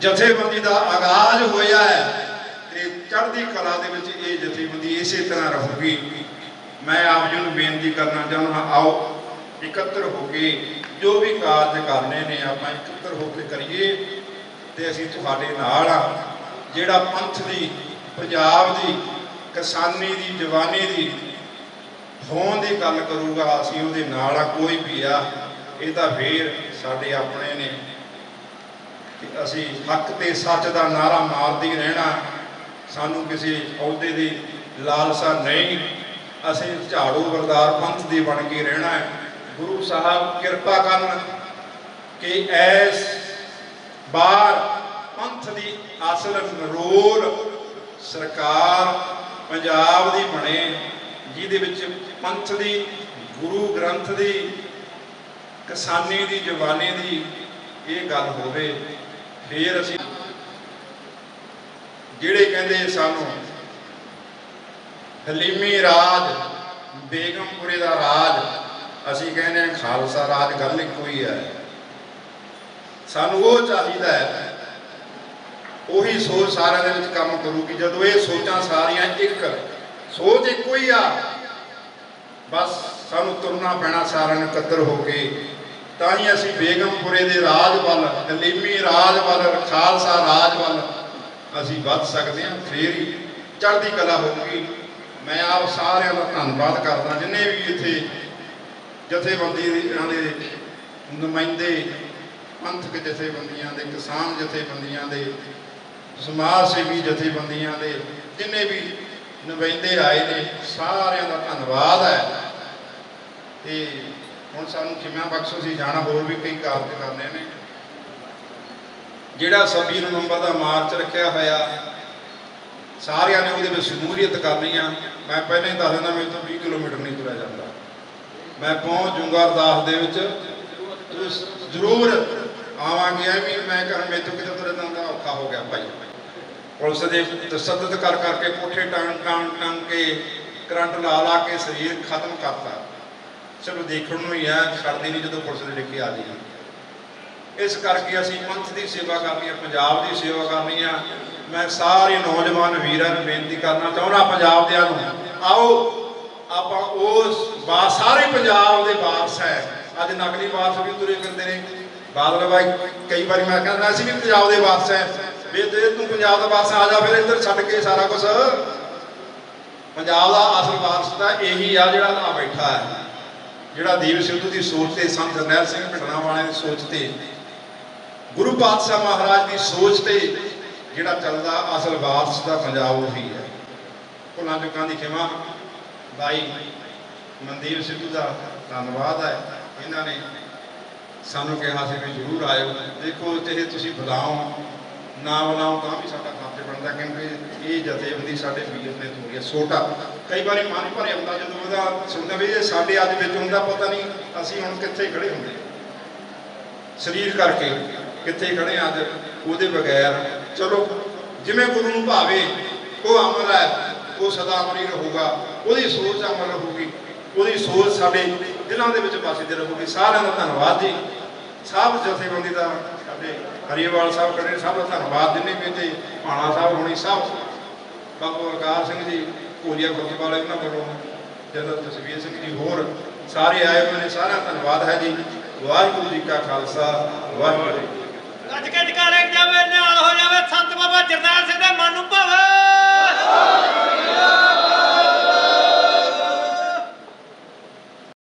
ਜਥੇਬੰਦੀ ਦਾ ਆਗਾਜ਼ ਹੋਇਆ ਹੈ ਤੇ ਚੜ੍ਹਦੀ ਕਲਾ ਦੇ ਵਿੱਚ ਇਹ ਜਥੇਬੰਦੀ ਇਸੇ ਤਰ੍ਹਾਂ ਰਹੂਗੀ। ਮੈਂ ਆਪ ਜੀ ਨੂੰ ਬੇਨਤੀ ਕਰਨਾ ਚਾਹੁੰਦਾ ਆਓ ਇਕੱਤਰ ਹੋ ਕੇ ਜੋ ਵੀ ਕਾਰਜ ਕਰਨੇ ਨੇ, ਆਪਾਂ ਇਕੱਤਰ ਹੋ ਕੇ ਕਰੀਏ ਤੇ ਅਸੀਂ ਤੁਹਾਡੇ ਨਾਲ ਆ ਜਿਹੜਾ ਪੰਥ ਦੀ, ਪੰਜਾਬ ਦੀ, ਕਿਸਾਨੀ ਦੀ, ਜਵਾਨੀ ਦੀ ਹੋਣ ਦੀ ਗੱਲ ਕਰੂਗਾ, ਅਸੀਂ ਉਹਦੇ ਨਾਲ ਆ, ਕੋਈ ਵੀ ਆ, ਇਹ ਤਾਂ ਫੇਰ ਸਾਡੇ ਆਪਣੇ ਨੇ। ਕਿ ਅਸੀਂ ਹੱਕ ਤੇ ਸੱਚ ਦਾ ਨਾਰਾ ਮਾਰਦੇ ਹੀ ਰਹਿਣਾ। ਸਾਨੂੰ ਕਿਸੇ ਅਹੁਦੇ ਦੀ ਲਾਲਸਾ ਨਹੀਂ। ਅਸੀਂ ਝਾੜੂ ਵਰਦਾਰ ਪੰਥ ਦੇ ਬਣ ਕੇ ਰਹਿਣਾ ਹੈ। ਗੁਰੂ ਸਾਹਿਬ, ਕਿਰਪਾ ਕਰਨ ਕਿ ਐਸ ਬਾਹਰ ਪੰਥ ਦੀ ਅਸਲ ਰੋਲ ਸਰਕਾਰ ਪੰਜਾਬ ਦੀ ਬਣੇ। ਜਿਹਦੇ ਵਿੱਚ ਪੰਥ ਦੀ, ਗੁਰੂ ਗ੍ਰੰਥ ਦੀ, ਕਿਸਾਨੀ ਦੀ, ਜਵਾਨੀ ਦੀ ਇਹ ਗੱਲ ਹੋਵੇ, ਫੇਰ ਅਸੀਂ ਜਿਹੜੇ ਕਹਿੰਦੇ ਸਾਨੂੰ ਹਲੀਮੀ ਰਾਜ, ਬੇਗਮਪੁਰੇ ਦਾ ਰਾਜ, ਅਸੀਂ ਕਹਿੰਦੇ ਹਾਂ ਖਾਲਸਾ ਰਾਜ, ਗੱਲ ਇੱਕੋ ਹੀ ਹੈ। ਸਾਨੂੰ ਉਹ ਚਾਹੀਦਾ ਹੈ, ਉਹੀ ਸੋਚ ਸਾਰਿਆਂ ਦੇ ਵਿੱਚ ਕੰਮ ਕਰੂਗੀ, ਜਦੋਂ ਇਹ ਸੋਚਾਂ ਸਾਰੀਆਂ ਇੱਕ ਸੋਚ ਇੱਕੋ ਹੀ ਆ, ਬਸ ਸਾਨੂੰ ਤੁਰਨਾ ਪੈਣਾ ਸਾਰਿਆਂ ਨੂੰ ਇਕੱਤਰ ਹੋ ਕੇ, ਤਾਂ ਹੀ ਅਸੀਂ ਬੇਗਮਪੁਰੇ ਦੇ ਰਾਜ ਵੱਲ ਹਲੀਮੀ ਰਾਜ ਵੱਲ ਖਾਲਸਾ ਰਾਜ ਵੱਲ ਅਸੀਂ ਵੱਧ ਸਕਦੇ ਹਾਂ, ਫੇਰ ਹੀ ਚੜ੍ਹਦੀ ਕਲਾ ਹੋਊਗੀ। ਮੈਂ ਆਪ ਸਾਰਿਆਂ ਦਾ ਧੰਨਵਾਦ ਕਰਦਾ, ਜਿੰਨੇ ਵੀ ਇੱਥੇ ਜਥੇਬੰਦੀ ਦੇ, ਇਹਨਾਂ ਦੇ ਨੁਮਾਇੰਦੇ, ਪੰਥਕ ਜਥੇਬੰਦੀਆਂ ਦੇ, ਕਿਸਾਨ ਜਥੇਬੰਦੀਆਂ ਦੇ, ਸਮਾਜ ਸੇਵੀ ਜਥੇਬੰਦੀਆਂ ਦੇ, ਜਿੰਨੇ ਵੀ ਨੁਮਾਇੰਦੇ ਆਏ ਨੇ, ਸਾਰਿਆਂ ਦਾ ਧੰਨਵਾਦ ਹੈ। ਤੇ ਹੁਣ ਸਾਨੂੰ ਖਿਮਾ ਬਖਸ਼ੋ ਸੀ ਜਾਣਾ ਹੋਰ ਵੀ ਕਈ ਕਾਰਜ ਕਰਨੇ ਨੇ। ਜਿਹੜਾ 26 ਨਵੰਬਰ ਦਾ ਮਾਰਚ ਰੱਖਿਆ ਹੋਇਆ, ਸਾਰਿਆਂ ਨੇ ਉਹਦੇ ਵਿੱਚ ਸ਼ਮੂਲੀਅਤ ਕਰਨੀ ਆ। ਮੈਂ ਪਹਿਲਾਂ ਹੀ ਦੱਸ ਦਿੰਦਾ, ਮੇਰੇ ਤੋਂ 20 ਕਿਲੋਮੀਟਰ ਨਹੀਂ ਤੁਰਿਆ ਜਾਂਦਾ। ਮੈਂ ਪਹੁੰਚ ਜੂੰਗਾ ਅਰਦਾਸ ਦੇ ਵਿੱਚ। ਜ਼ਰੂਰ ਆਵਾਂਗੇ, ਐਵੇਂ ਮੈਂ ਕਰ ਮੇਰੇ ਤੋਂ ਕਿਤੇ ਤੁਰਿਆ ਜਾਂਦਾ ਔਖਾ ਹੋ ਗਿਆ ਭਾਈ। ਪੁਲਿਸ ਦੇ ਤਸੱਦਦ ਕਰ ਕਰਕੇ ਕੋਠੇ ਟਾਂਗ ਟਾਂਗ ਟਾਂ ਕੇ ਕਰੰਟ ਲਾ ਲਾ ਕੇ ਸਰੀਰ ਖਤਮ ਕਰਤਾ। ਸਿਰਫ ਦੇਖਣ ਨੂੰ ਹੀ ਆ, ਛੱਡਦੀ ਨਹੀਂ ਜਦੋਂ ਪੁਲਿਸ ਦੇ ਲਿਖੇ ਆ ਜੀ ਇਸ ਕਰਕੇ ਅਸੀਂ ਪੰਥ ਦੀ ਸੇਵਾ ਕਰਨੀ ਆ, ਪੰਜਾਬ ਦੀ ਸੇਵਾ ਕਰਨੀ ਆ। ਮੈਂ ਸਾਰੇ ਨੌਜਵਾਨ ਵੀਰਾਂ ਨੂੰ ਬੇਨਤੀ ਕਰਨਾ ਚਾਹੁੰਦਾ ਪੰਜਾਬ ਦਿਆਂ ਨੂੰ, ਆਓ, ਆਪਾਂ ਉਸ ਬਾ, ਸਾਰੇ ਪੰਜਾਬ ਦੇ ਵਾਰਸ ਹੈ। ਅੱਜ ਨਕਲੀ ਵਾਰਸ ਵੀ ਤੁਰੇ ਫਿਰਦੇ ਨੇ। ਬਾਦਲ ਬਾਈ, ਕਈ ਵਾਰੀ ਮੈਂ ਕਹਿੰਦਾ ਅਸੀਂ ਵੀ ਪੰਜਾਬ ਦੇ ਵਾਰਸ ਹੈ। ਵੀ ਜੇ ਤੂੰ ਪੰਜਾਬ ਦਾ ਵਾਰਸ ਆ ਜਾ, ਫਿਰ ਇੱਧਰ ਛੱਡ ਕੇ ਸਾਰਾ ਕੁਝ ਪੰਜਾਬ ਦਾ ਅਸਲ ਵਾਰਸ ਤਾਂ ਇਹੀ ਆ ਜਿਹੜਾ ਆ ਬੈਠਾ ਹੈ। ਜਿਹੜਾ ਦੀਪ ਸਿੱਧੂ ਦੀ ਸੋਚ ਤੇ ਸੰਤ ਜਰਨੈਲ ਸਿੰਘ ਭਟਨਾ ਵਾਲਿਆਂ ਦੀ ਸੋਚ ਤੇ, ਗੁਰੂ ਪਾਤਸ਼ਾਹ ਮਹਾਰਾਜ ਦੀ ਸੋਚ ਤੇ ਜਿਹੜਾ ਚੱਲਦਾ ਅਸਲ ਵਾਰਸ ਦਾ ਪੰਜਾਬ ਉਹੀ ਹੈ। ਭੁੱਲਾਂ ਚੁੱਕਾਂ ਦੀ ਖਿਮਾ? ਬਾਈ, ਮਨਦੀਪ ਸਿੱਧੂ ਦਾ ਧੰਨਵਾਦ ਹੈ। ਇਹਨਾਂ ਨੇ ਸਾਨੂੰ ਕਿਹਾ ਸੀ ਵੀ ਜ਼ਰੂਰ ਆਇਓ। ਦੇਖੋ, ਚਾਹੇ ਤੁਸੀਂ ਬੁਲਾਓ ਨਾ ਬਣਾਓ ਤਾਂ ਵੀ ਸਾਡਾ ਫਰਜ਼ ਬਣਦਾ, ਕਿਉਂਕਿ ਇਹ ਜਥੇਬੰਦੀ ਸਾਡੇ ਵੀਰ ਨੇ ਥੋੜੀ ਛੋਟਾ। ਕਈ ਵਾਰੀ ਮਨ ਭਰੇ ਹੁੰਦਾ, ਜਦੋਂ ਉਹਦਾ ਸੁਣਦਾ ਵੀ ਇਹ ਸਾਡੇ ਅੱਜ ਵਿੱਚ ਹੁੰਦਾ, ਪਤਾ ਨਹੀਂ ਅਸੀਂ ਹੁਣ ਕਿੱਥੇ ਖੜੇ ਹੁੰਦੇ। ਸਰੀਰ ਕਰਕੇ ਕਿੱਥੇ ਖੜੇ ਆ ਅੱਜ, ਉਹਦੇ ਬਗੈਰ। ਚਲੋ, ਜਿਵੇਂ ਗੁਰੂ ਨੂੰ ਭਾਵੇ, ਉਹ ਅਮਰ ਹੈ, ਉਹ ਸਦਾ ਅਮਰੀ ਹੀ ਰਹੂਗਾ। ਉਹਦੀ ਸੋਚ ਅਮਰ ਰਹੂਗੀ। ਉਹਦੀ ਸੋਚ ਸਾਡੇ ਦਿਲਾਂ ਦੇ ਵਿੱਚ ਵਸਦੀ ਰਹੂਗੀ। ਸਾਰਿਆਂ ਦਾ ਧੰਨਵਾਦ ਜੀ। ਸਭ ਜਥੇਬੰਦੀ ਦਾ ਸਾਡੇ ਹਰੀਵਾਲ ਸਾਹਿਬ ਕੜੇ ਸਾਹਿਬ ਦਾ ਧੰਨਵਾਦ ਦਿੰਨੇ ਵੀ ਤੇ ਭਾਣਾ ਸਾਹਿਬ ਹੋਣੀ ਸਾਹਿਬ ਬਾਬੂ ਅਰਕਾਰ ਸਿੰਘ ਜੀ ਕੋਰੀਆ ਗੁਰਦੇ ਵਾਲੇ ਉਹਨਾਂ ਕੋਲੋਂ ਜਦੋਂ ਤਸਵੀਰ ਸਿੰਘ ਜੀ ਹੋਰ, ਸਾਰੇ ਆਏ ਉਹਨਾਂ ਨੇ ਸਾਰਾ ਧੰਨਵਾਦ ਹੈ ਜੀ। ਵਾਹਿਗੁਰੂ ਜੀ ਕਾ ਖਾਲਸਾ, ਵਾਹਿਗੁਰੂ ਗੱਜ ਕੇ ਜਕਾਰੇ ਜਾਵੇ, ਨਿਹਾਲ ਹੋ ਜਾਵੇ, ਸੰਤ ਬਾਬਾ ਜਰਦਾਰ ਸਿੰਘ ਦੇ ਮਨ ਨੂੰ ਭਾਵੇ।